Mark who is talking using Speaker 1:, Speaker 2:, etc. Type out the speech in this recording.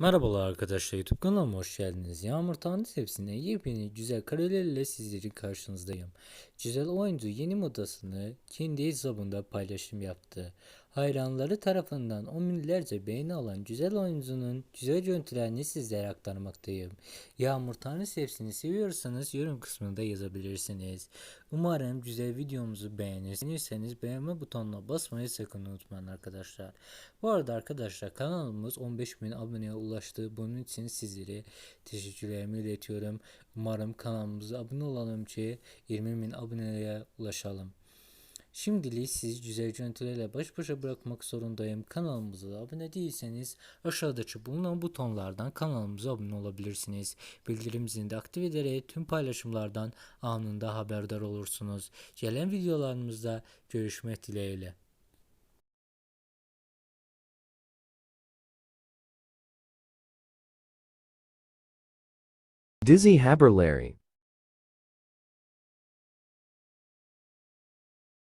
Speaker 1: Merhabalar arkadaşlar YouTube kanalıma hoş geldiniz. Yağmur Tanrı Tepsi'ne yepyeni güzel karelerle sizlerin karşınızdayım. Güzel oyuncu yeni modasını kendi hesabında paylaşım yaptı. Hayranları tarafından on binlerce beğeni alan güzel oyuncunun güzel görüntülerini sizlere aktarmaktayım. Yağmur Tanrı Tepsi'ni seviyorsanız yorum kısmında yazabilirsiniz. Umarım güzel videomuzu beğenirsiniz. Beğenme butonuna basmayı sakın unutmayın arkadaşlar. Bu arada arkadaşlar kanalımız 15 bin aboneye ulaştı. Bunun için sizlere teşekkürlerimi iletiyorum. Umarım kanalımıza abone olalım ki 20 bin aboneye ulaşalım. Şimdilik sizi güzel görüntülerle baş başa bırakmak zorundayım. Kanalımıza abone değilseniz aşağıdaki bulunan butonlardan kanalımıza abone olabilirsiniz. Bildirim zilini de aktif ederek tüm paylaşımlardan anında haberdar olursunuz. Gelen videolarımızda görüşmek dileğiyle.
Speaker 2: Dizzy Haberlary